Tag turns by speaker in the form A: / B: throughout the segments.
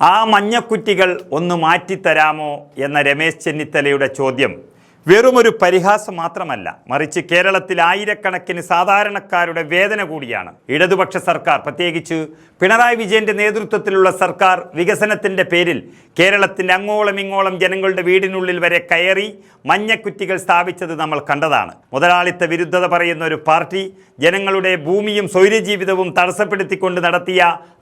A: ആ മഞ്ഞക്കുറ്റികൾ ഒന്ന് മാറ്റിത്തരാമോ എന്ന രമേശ് ചെന്നിത്തലയുടെ ചോദ്യം. വെറുമൊരു പരിഹാസം മാത്രമല്ല മറിച്ച് കേരളത്തിൽ ആയിരക്കണക്കിന് സാധാരണക്കാരുടെ വേദന കൂടിയാണ്. ഇടതുപക്ഷ സർക്കാർ പ്രത്യേകിച്ച് പിണറായി വിജയന്റെ നേതൃത്വത്തിലുള്ള സർക്കാർ വികസനത്തിന്റെ പേരിൽ കേരളത്തിന്റെ അങ്ങോളം ഇങ്ങോളം ജനങ്ങളുടെ വീടിനുള്ളിൽ വരെ കയറി മഞ്ഞക്കുറ്റികൾ സ്ഥാപിച്ചത് നമ്മൾ കണ്ടതാണ്. മുതലാളിത്ത വിരുദ്ധത പറയുന്ന ഒരു പാർട്ടി ജനങ്ങളുടെ ഭൂമിയും സ്വൈര്യജീവിതവും തടസ്സപ്പെടുത്തിക്കൊണ്ട് നടത്തിയ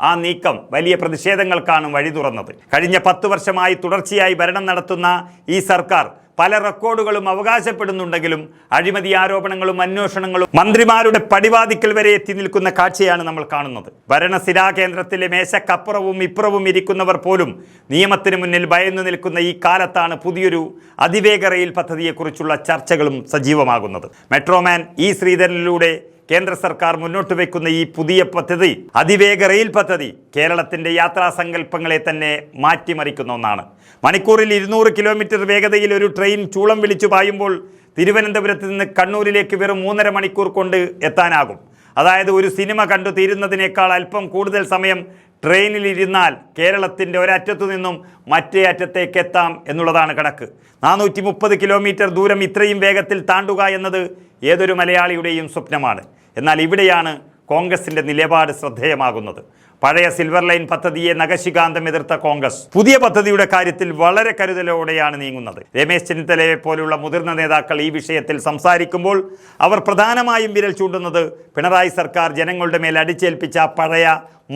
A: ആ നീക്കം വലിയ പ്രതിഷേധങ്ങൾക്കാണ് വഴി തുറന്നത് കഴിഞ്ഞ പത്ത് വർഷമായി തുടർച്ചയായി ഭരണം നടത്തുന്ന ഈ സർക്കാർ പല റെക്കോർഡുകളും അവകാശപ്പെടുന്നുണ്ടെങ്കിലും അഴിമതി ആരോപണങ്ങളും അന്വേഷണങ്ങളും മന്ത്രിമാരുടെ പടിവാതിക്കൽ വരെ എത്തി നിൽക്കുന്ന കാഴ്ചയാണ് നമ്മൾ കാണുന്നത്. ഭരണസിരാ കേന്ദ്രത്തിലെ മേശക്കപ്പുറവും ഇപ്പുറവും ഇരിക്കുന്നവർ പോലും നിയമത്തിന് മുന്നിൽ ഭയന്നു നിൽക്കുന്ന ഈ കാലത്താണ് പുതിയൊരു അതിവേഗ റെയിൽ പദ്ധതിയെക്കുറിച്ചുള്ള ചർച്ചകളും സജീവമാകുന്നത്. മെട്രോമാൻ ഇ ശ്രീധരനിലൂടെ കേന്ദ്ര സർക്കാർ മുന്നോട്ട് വെക്കുന്ന ഈ പുതിയ പദ്ധതി അതിവേഗ റെയിൽ പദ്ധതി കേരളത്തിന്റെ യാത്രാ സങ്കല്പങ്ങളെ തന്നെ മാറ്റിമറിക്കുന്ന ഒന്നാണ്. മണിക്കൂറിൽ ഇരുന്നൂറ് കിലോമീറ്റർ വേഗതയിൽ ഒരു ട്രെയിൻ ചൂളം വിളിച്ചു പായുമ്പോൾ തിരുവനന്തപുരത്ത് നിന്ന് കണ്ണൂരിലേക്ക് വെറും മൂന്നര മണിക്കൂർ കൊണ്ട് എത്താനാകും. അതായത് ഒരു സിനിമ കണ്ടു തീരുന്നതിനേക്കാൾ അല്പം കൂടുതൽ സമയം ട്രെയിനിൽ ഇരുന്നാൽ കേരളത്തിന്റെ ഒരറ്റത്തു നിന്നും മറ്റേ അറ്റത്തേക്ക് എത്താം എന്നുള്ളതാണ് കണക്ക്. നാനൂറ്റി മുപ്പത് കിലോമീറ്റർ ദൂരം ഇത്രയും വേഗത്തിൽ താണ്ടുക എന്നത് ഏതൊരു മലയാളിയുടെയും സ്വപ്നമാണ്. എന്നാൽ ഇവിടെയാണ് കോൺഗ്രസിന്റെ നിലപാട് ശ്രദ്ധേയമാകുന്നത്. പഴയ സിൽവർ ലൈൻ പദ്ധതിയെ നഖശികാന്തം എതിർത്ത കോൺഗ്രസ്. പുതിയ പദ്ധതിയുടെ കാര്യത്തിൽ വളരെ കരുതലോടെയാണ് നീങ്ങുന്നത്. രമേശ് ചെന്നിത്തലയെ പോലുള്ള മുതിർന്ന നേതാക്കൾ ഈ വിഷയത്തിൽ സംസാരിക്കുമ്പോൾ അവർ പ്രധാനമായും വിരൽ ചൂണ്ടുന്നത് പിണറായി സർക്കാർ ജനങ്ങളുടെ മേൽ അടിച്ചേൽപ്പിച്ച പഴയ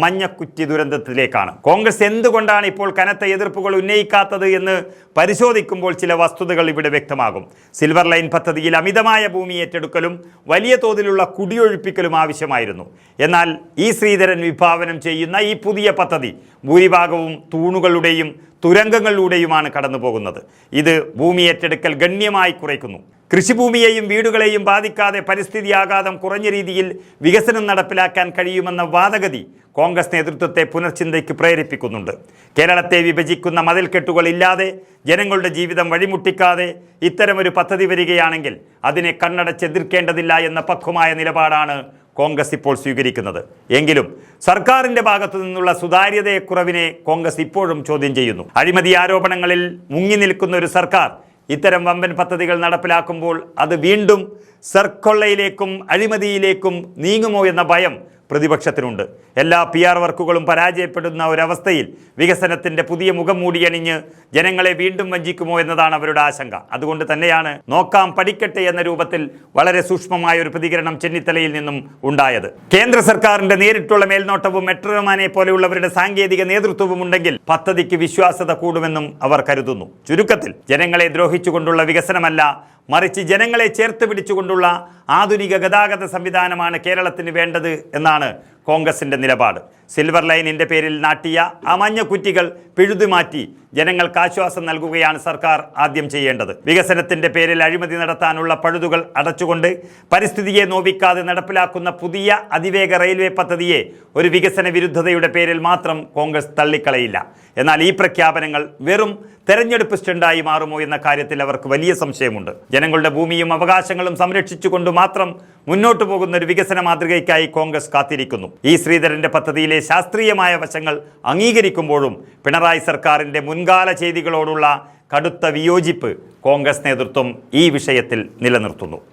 A: മഞ്ഞക്കുറ്റി ദുരന്തത്തിലേക്കാണ്. കോൺഗ്രസ് എന്തുകൊണ്ടാണ് ഇപ്പോൾ കനത്ത എതിർപ്പുകൾ ഉന്നയിക്കാത്തത് എന്ന് പരിശോധിക്കുമ്പോൾ ചില വസ്തുതകൾ ഇവിടെ വ്യക്തമാകും. സിൽവർ ലൈൻ പദ്ധതിയിൽ അമിതമായ ഭൂമി ഏറ്റെടുക്കലും വലിയ തോതിലുള്ള കുടിയൊഴിപ്പിക്കലും ആവശ്യമായിരുന്നു. എന്നാൽ ഈ ശ്രീധരൻ വിഭാവനം ചെയ്യുന്ന ഈ പുതിയ പദ്ധതി ഭൂരിഭാഗവും തൂണുകളുടെയും തുരങ്കങ്ങളിലൂടെയുമാണ് കടന്നു പോകുന്നത് ഇത് ഭൂമി ഏറ്റെടുക്കൽ ഗണ്യമായി കുറയ്ക്കുന്നു. കൃഷിഭൂമിയെയും വീടുകളെയും ബാധിക്കാതെ പരിസ്ഥിതി ആഘാതം കുറഞ്ഞ രീതിയിൽ വികസനം നടപ്പിലാക്കാൻ കഴിയുമെന്ന വാദഗതി കോൺഗ്രസ് നേതൃത്വത്തെ പുനർചിന്തയ്ക്ക് പ്രേരിപ്പിക്കുന്നുണ്ട്. കേരളത്തെ വിഭജിക്കുന്ന മതിൽക്കെട്ടുകൾ ഇല്ലാതെ ജനങ്ങളുടെ ജീവിതം വഴിമുട്ടിക്കാതെ ഇത്തരമൊരു പദ്ധതി വരികയാണെങ്കിൽ അതിനെ കണ്ണടച്ചെതിർക്കേണ്ടതില്ല എന്ന പക്വമായ നിലപാടാണ് കോൺഗ്രസ് ഇപ്പോൾ സ്വീകരിക്കുന്നത്. എങ്കിലും സർക്കാരിന്റെ ഭാഗത്തു നിന്നുള്ള സുതാര്യതയെക്കുറവിനെ കോൺഗ്രസ് ഇപ്പോഴും ചോദ്യം ചെയ്യുന്നു. അഴിമതി ആരോപണങ്ങളിൽ മുങ്ങി നിൽക്കുന്ന ഒരു സർക്കാർ ഇത്തരം വമ്പൻ പദ്ധതികൾ നടപ്പിലാക്കുമ്പോൾ അത് വീണ്ടും സർക്കൊള്ളയിലേക്കും അഴിമതിയിലേക്കും നീങ്ങുമോ എന്ന ഭയം പ്രതിപക്ഷത്തിനുണ്ട്. എല്ലാ പി ആർ വർക്കുകളും പരാജയപ്പെടുന്ന ഒരവസ്ഥയിൽ വികസനത്തിന്റെ പുതിയ മുഖം മൂടിയണിഞ്ഞ് ജനങ്ങളെ വീണ്ടും വഞ്ചിക്കുമോ എന്നതാണ് അവരുടെ ആശങ്ക. അതുകൊണ്ട് തന്നെയാണ് നോക്കാം പഠിക്കട്ടെ എന്ന രൂപത്തിൽ വളരെ സൂക്ഷ്മമായ ഒരു പ്രതികരണം ചെന്നിത്തലയിൽ നിന്നും ഉണ്ടായത്. കേന്ദ്ര സർക്കാരിന്റെ നേരിട്ടുള്ള മേൽനോട്ടവും മെട്രോമാനെ പോലെയുള്ളവരുടെ സാങ്കേതിക നേതൃത്വവും ഉണ്ടെങ്കിൽ പദ്ധതിക്ക് വിശ്വാസ്യത കൂടുമെന്നും അവർ കരുതുന്നു. ചുരുക്കത്തിൽ ജനങ്ങളെ ദ്രോഹിച്ചുകൊണ്ടുള്ള വികസനമല്ല മറിച്ച് ജനങ്ങളെ ചേർത്ത് പിടിച്ചുകൊണ്ടുള്ള ആധുനിക ഗതാഗത സംവിധാനമാണ് കേരളത്തിന് വേണ്ടത് എന്നാണ് കോൺഗ്രസിന്റെ നിലപാട്. സിൽവർ ലൈനിന്റെ പേരിൽ നാട്ടിയ ആ മഞ്ഞക്കുറ്റികൾ പിഴുതുമാറ്റി ജനങ്ങൾക്ക് ആശ്വാസം നൽകുകയാണ് സർക്കാർ ആദ്യം ചെയ്യേണ്ടത്. വികസനത്തിന്റെ പേരിൽ അഴിമതി നടത്താനുള്ള പഴുതുകൾ അടച്ചുകൊണ്ട് പരിസ്ഥിതിയെ നോവിക്കാതെ നടപ്പിലാക്കുന്ന പുതിയ അതിവേഗ റെയിൽവേ പദ്ധതിയെ ഒരു വികസന വിരുദ്ധതയുടെ പേരിൽ മാത്രം കോൺഗ്രസ് തള്ളിക്കളയില്ല. എന്നാൽ ഈ പ്രഖ്യാപനങ്ങൾ വെറും തെരഞ്ഞെടുപ്പ് സ്റ്റണ്ടായി മാറുമോ എന്ന കാര്യത്തിൽ അവർക്ക് വലിയ സംശയമുണ്ട്. ജനങ്ങളുടെ ഭൂമിയും അവകാശങ്ങളും സംരക്ഷിച്ചുകൊണ്ട് മാത്രം മുന്നോട്ടു പോകുന്ന ഒരു വികസന മാതൃകയ്ക്കായി കോൺഗ്രസ് കാത്തിരിക്കുന്നു. ഈ ശ്രീധരന്റെ പദ്ധതിയിലെ ശാസ്ത്രീയമായ വശങ്ങൾ അംഗീകരിക്കുമ്പോഴും പിണറായി സർക്കാരിന്റെ മുൻകാല ചെയ്തികളോടുള്ള കടുത്ത വിയോജിപ്പ് കോൺഗ്രസ് നേതൃത്വം ഈ വിഷയത്തിൽ നിലനിർത്തുന്നു.